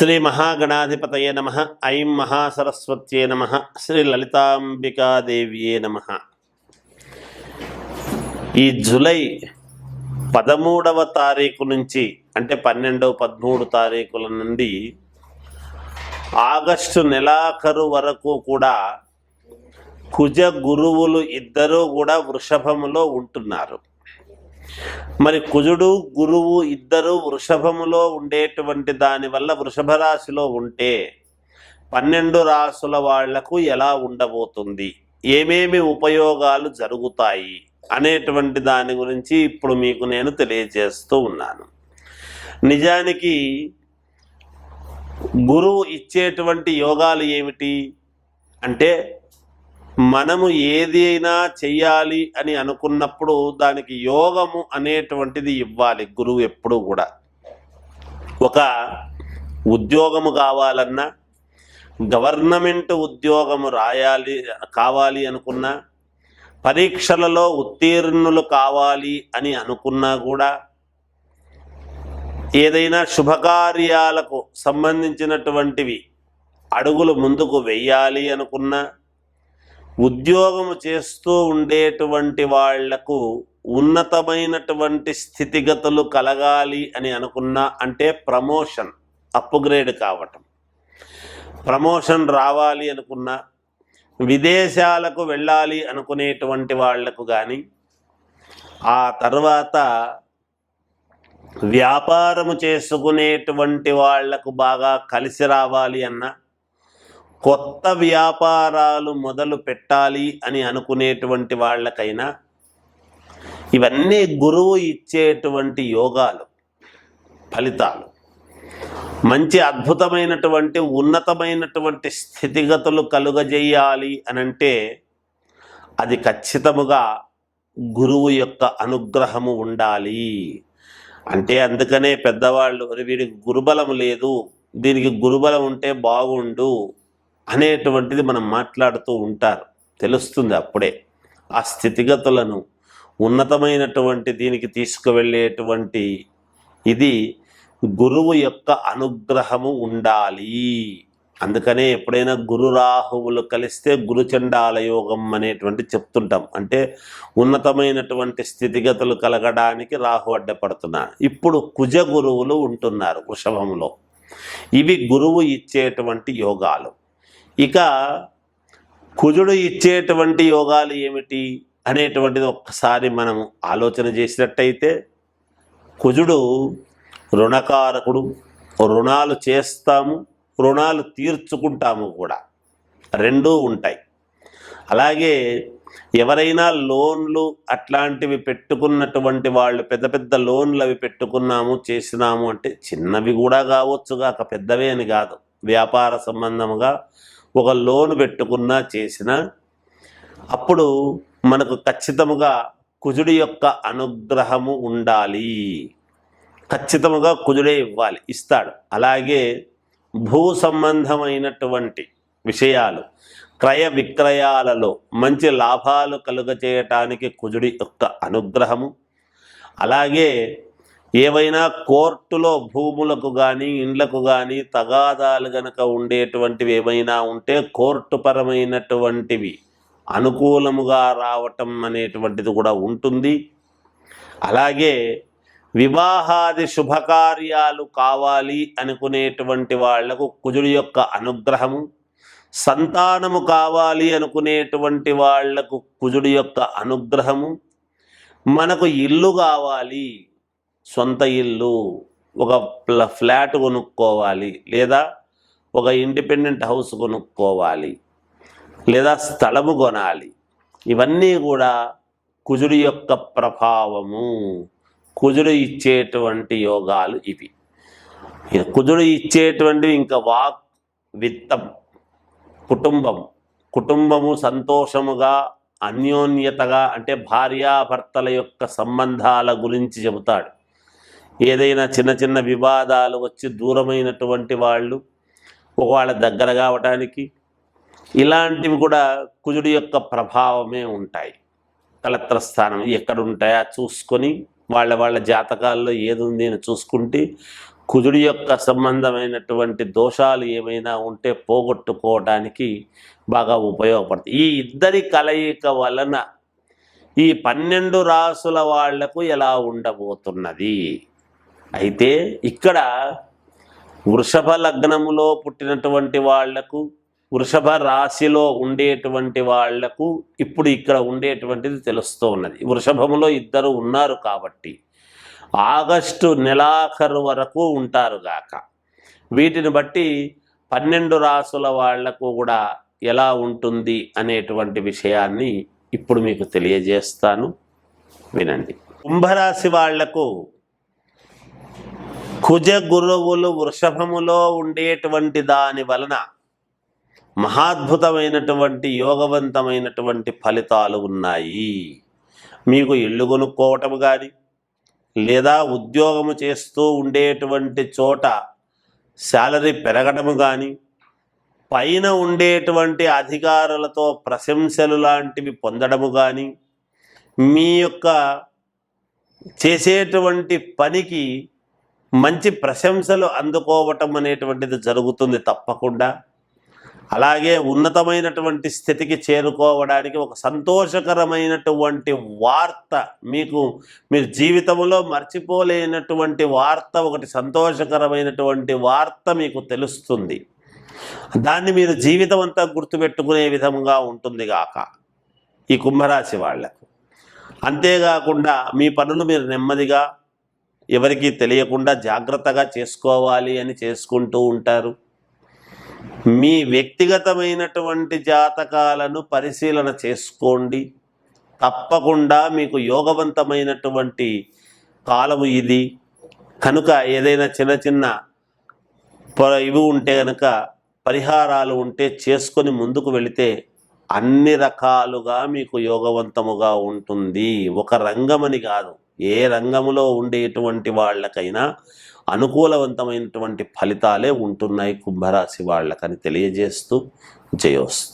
శ్రీ మహాగణాధిపతయే నమ. ఐం మహాసరస్వత్యే నమ. శ్రీ లలితాంబికాదేవ్యే నమ. ఈ జూలై పదమూడవ తారీఖు నుంచి అంటే పన్నెండవ పదమూడు తారీఖుల నుండి ఆగస్టు నెలాఖరు వరకు కూడా కుజ గురువులు ఇద్దరూ కూడా వృషభములో ఉంటున్నారు. మరి కుజుడు గురువు ఇద్దరు వృషభములో ఉండేటువంటి దానివల్ల వృషభ రాశిలో ఉంటే పన్నెండు రాసుల వాళ్ళకు ఎలా ఉండబోతుంది? ఏమేమి ఉపయోగాలు జరుగుతాయి? అనేటువంటి దాని గురించి ఇప్పుడు మీకు నేను తెలియజేస్తూ ఉన్నాను. నిజానికి గురువు ఇచ్చేటువంటి యోగాలు ఏమిటి? అంటే మనము ఏది అయినా చెయ్యాలి అని అనుకున్నప్పుడు దానికి యోగము అనేటువంటిది ఇవ్వాలి గురువు ఎప్పుడూ కూడా. ఒక ఉద్యోగము కావాలన్నా గవర్నమెంట్ ఉద్యోగము రాయాలి కావాలి అనుకున్నా పరీక్షలలో ఉత్తీర్ణులు కావాలి అని అనుకున్నా కూడా ఏదైనా శుభకార్యాలకు సంబంధించినటువంటివి అడుగులు ముందుకు వెయ్యాలి అనుకున్నా ఉద్యోగము చేస్తూ ఉండేటువంటి వాళ్ళకు ఉన్నతమైనటువంటి స్థితిగతులు కలగాలి అని అనుకున్నా అంటే ప్రమోషన్ అప్గ్రేడ్ కావటం. ప్రమోషన్ రావాలి అనుకున్నా విదేశాలకు వెళ్ళాలి అనుకునేటువంటి వాళ్ళకు కానీ ఆ తర్వాత వ్యాపారము చేసుకునేటువంటి వాళ్ళకు బాగా కలిసి రావాలి అన్నా కొత్త వ్యాపారాలు మొదలు పెట్టాలి అని అనుకునేటువంటి వాళ్ళకైనా ఇవన్నీ గురువు ఇచ్చేటువంటి యోగాలు ఫలితాలు. మంచి అద్భుతమైనటువంటి ఉన్నతమైనటువంటి స్థితిగతులు కలుగజేయాలి అనంటే అది ఖచ్చితముగా గురువు యొక్క అనుగ్రహము ఉండాలి. అంటే అందుకనే పెద్దవాళ్ళు వీడికి గురుబలం లేదు దీనికి గురుబలం ఉంటే బాగుండు అనేటువంటిది మనం మాట్లాడుతూ ఉంటారు. తెలుస్తుంది అప్పుడే. ఆ స్థితిగతులను ఉన్నతమైనటువంటి దీనికి తీసుకువెళ్ళేటువంటి ఇది గురువు యొక్క అనుగ్రహము ఉండాలి. అందుకనే ఎప్పుడైనా గురు రాహువులు కలిస్తే గురుచండాల యోగం అనేటువంటి చెప్తుంటాం. అంటే ఉన్నతమైనటువంటి స్థితిగతులు కలగడానికి రాహు అడ్డపడుతున్నాడు. ఇప్పుడు కుజ గురువులు ఉంటున్నారు వృషభంలో. ఇవి గురువు ఇచ్చేటువంటి యోగాలు. ఇక కుజుడు ఇచ్చేటువంటి యోగాలు ఏమిటి అనేటువంటిది ఒక్కసారి మనం ఆలోచన చేసినట్టయితే కుజుడు రుణకారకుడు రుణాలు చేస్తాము రుణాలు తీర్చుకుంటాము కూడా. రెండూ ఉంటాయి. అలాగే ఎవరైనా లోన్లు అట్లాంటివి పెట్టుకున్నటువంటి వాళ్ళు పెద్ద పెద్ద లోన్లు అవి పెట్టుకున్నాము చేసినాము అంటే చిన్నవి కూడా కావచ్చు కాక పెద్దవే అని కాదు. వ్యాపార సంబంధముగా ఒక లోన్ పెట్టుకున్నా చేసిన అప్పుడు మనకు ఖచ్చితముగా కుజుడి యొక్క అనుగ్రహము ఉండాలి. ఖచ్చితముగా కుజుడే ఇవ్వాలి ఇస్తాడు. అలాగే భూ సంబంధమైనటువంటి విషయాలు క్రయ విక్రయాలలో మంచి లాభాలు కలుగచేయటానికి కుజుడి యొక్క అనుగ్రహము అలాగే ఏవైనా కోర్టులో భూములకు కానీ ఇండ్లకు కానీ తగాదాలు గనక ఉండేటువంటివి ఏమైనా ఉంటే కోర్టు పరమైనటువంటివి అనుకూలముగా రావటం అనేటువంటిది కూడా ఉంటుంది. అలాగే వివాహాది శుభకార్యాలు కావాలి అనుకునేటువంటి వాళ్ళకు కుజుడి యొక్క అనుగ్రహము సంతానము కావాలి అనుకునేటువంటి వాళ్ళకు కుజుడి యొక్క అనుగ్రహము మనకు ఇల్లు కావాలి సొంత ఇల్లు ఒక ప్ల ఫ్లాట్ కొనుక్కోవాలి లేదా ఒక ఇండిపెండెంట్ హౌస్ కొనుక్కోవాలి లేదా స్థలము కొనాలి. ఇవన్నీ కూడా కుజుడి యొక్క ప్రభావము. కుజుడు ఇచ్చేటువంటి యోగాలు ఇవి. కుజుడు ఇచ్చేటువంటివి ఇంకా వాక్ విత్తం కుటుంబం. కుటుంబము సంతోషముగా అన్యోన్యతగా అంటే భార్యాభర్తల యొక్క సంబంధాల గురించి చెబుతాడు. ఏదైనా చిన్న చిన్న వివాదాలు వచ్చి దూరమైనటువంటి వాళ్ళు ఒకవేళ దగ్గర కావటానికి ఇలాంటివి కూడా కుజుడి యొక్క ప్రభావమే ఉంటాయి. కలెక్టర్ స్థానం ఎక్కడ ఉంటాయా చూసుకొని వాళ్ళ వాళ్ళ జాతకాల్లో ఏది ఉంది అని చూసుకుంటే కుజుడి యొక్క సంబంధమైనటువంటి దోషాలు ఏమైనా ఉంటే పోగొట్టుకోవడానికి బాగా ఉపయోగపడుతుంది ఈ ఇద్దరి కలయిక వలన ఈ పన్నెండు రాసుల వాళ్ళకు ఎలా ఉండబోతున్నది? అయితే ఇక్కడ వృషభ లగ్నములో పుట్టినటువంటి వాళ్ళకు వృషభ రాశిలో ఉండేటువంటి వాళ్ళకు ఇప్పుడు ఇక్కడ ఉండేటువంటిది తెలుస్తూ ఉన్నది. వృషభములో ఇద్దరు ఉన్నారు కాబట్టి ఆగస్టు నెలాఖరు వరకు ఉంటారుగాక వీటిని బట్టి పన్నెండు రాసుల వాళ్ళకు కూడా ఎలా ఉంటుంది అనేటువంటి విషయాన్ని ఇప్పుడు మీకు తెలియజేస్తాను. వినండి. కుంభరాశి వాళ్ళకు కుజ గురువులు వృషభములో ఉండేటువంటి దాని వలన మహాద్భుతమైనటువంటి యోగవంతమైనటువంటి ఫలితాలు ఉన్నాయి. మీకు ఇల్లు కొనుక్కోవటం కానీ లేదా ఉద్యోగము చేస్తూ ఉండేటువంటి చోట శాలరీ పెరగటము కానీ పైన ఉండేటువంటి అధికారులతో ప్రశంసలు లాంటివి పొందడము కానీ మీ యొక్క చేసేటువంటి పనికి మంచి ప్రశంసలు అందుకోవటం అనేటువంటిది జరుగుతుంది తప్పకుండా. అలాగే ఉన్నతమైనటువంటి స్థితికి చేరుకోవడానికి ఒక సంతోషకరమైనటువంటి వార్త మీకు మీరు జీవితంలో మర్చిపోలేనటువంటి వార్త ఒకటి సంతోషకరమైనటువంటి వార్త మీకు తెలుస్తుంది. దాన్ని మీరు జీవితం అంతా గుర్తుపెట్టుకునే విధంగా ఉంటుంది గాక ఈ కుంభరాశి వాళ్ళకు. అంతేకాకుండా మీ పనులు మీరు నెమ్మదిగా ఎవరికి తెలియకుండా జాగ్రత్తగా చేసుకోవాలి అని చేసుకుంటూ ఉంటారు. మీ వ్యక్తిగతమైనటువంటి జాతకాలను పరిశీలన చేసుకోండి. తప్పకుండా మీకు యోగవంతమైనటువంటి కాలము ఇది. కనుక ఏదైనా చిన్న చిన్న ఇవి ఉంటే కనుక పరిహారాలు ఉంటే చేసుకొని ముందుకు వెళితే అన్ని రకాలుగా మీకు యోగవంతముగా ఉంటుంది. ఒక రంగమని కాదు. ఏ రంగంలో ఉండేటువంటి వాళ్ళకైనా అనుకూలవంతమైనటువంటి ఫలితాలే ఉంటున్నాయి కుంభరాశి వాళ్ళకని తెలియజేస్తూ జయోస్తు.